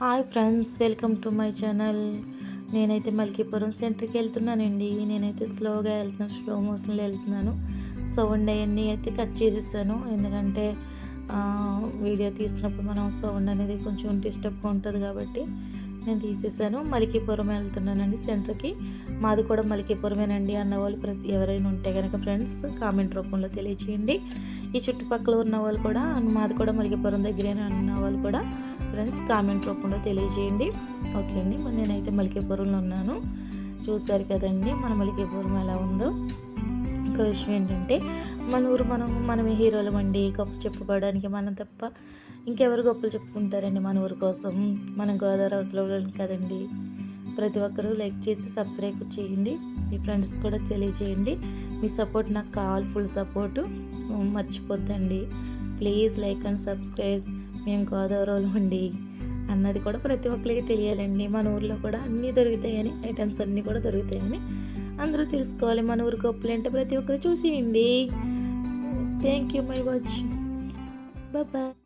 Hi friends welcome to my channel. నేనైతే మల్కీపురం సెంటర్కి వెళ్తున్నానండి. నేనైతే స్లోగా వెళ్తున్నాను స్లో మోషన్లో వెళ్తున్నాను. సౌండ్ అవన్నీ అయితే కట్ చేసేసాను. ఎందుకంటే వీడియో తీసినప్పుడు మనం సౌండ్ అనేది కొంచెం డిస్టర్బ్గా ఉంటుంది కాబట్టి నేను తీసేసాను మలికీపురం వెళ్తున్నానండి సెంటర్కి. మాది కూడా మలికీపురమేనండి అన్న వాళ్ళు ప్రతి ఎవరైనా ఉంటే కనుక ఫ్రెండ్స్ కామెంట్ రూపంలో తెలియచేయండి. ఈ చుట్టుపక్కల ఉన్న వాళ్ళు కూడా మాది కూడా మలికీపురం దగ్గరేనా అన్న వాళ్ళు కూడా ఫ్రెండ్స్ కామెంట్ రూపంలో తెలియజేయండి ఓకే అండి. నేనైతే మలికీపురంలో ఉన్నాను. చూసారు కదండి మన మలికీపురం ఎలా ఉందో. ఇంకో విషయం ఏంటంటే మన ఊరు మనం మనమే హీరోలు అండి గొప్ప చెప్పుకోవడానికి మనం తప్ప ఇంకెవరు గొప్పలు చెప్పుకుంటారండి మన ఊరు కోసం. మన గోదావరి కదండి. ప్రతి ఒక్కరూ లైక్ చేసి సబ్స్క్రైబ్ చేయండి. మీ ఫ్రెండ్స్ కూడా తెలియజేయండి. మీ సపోర్ట్ నాకు కావాలి full support. మర్చిపోద్దండి. Please like and subscribe. మేము గోదావరిలో ఉండి అన్నది కూడా ప్రతి ఒక్కరికి తెలియాలండి. మన ఊర్లో కూడా అన్నీ దొరుకుతాయని ఐటమ్స్ అన్నీ కూడా దొరుకుతాయని. అందరూ తెలుసుకోవాలి. మన ఊరు గొప్పలు అంటే ప్రతి ఒక్కరు చూసేయండి. Thank you my watch bye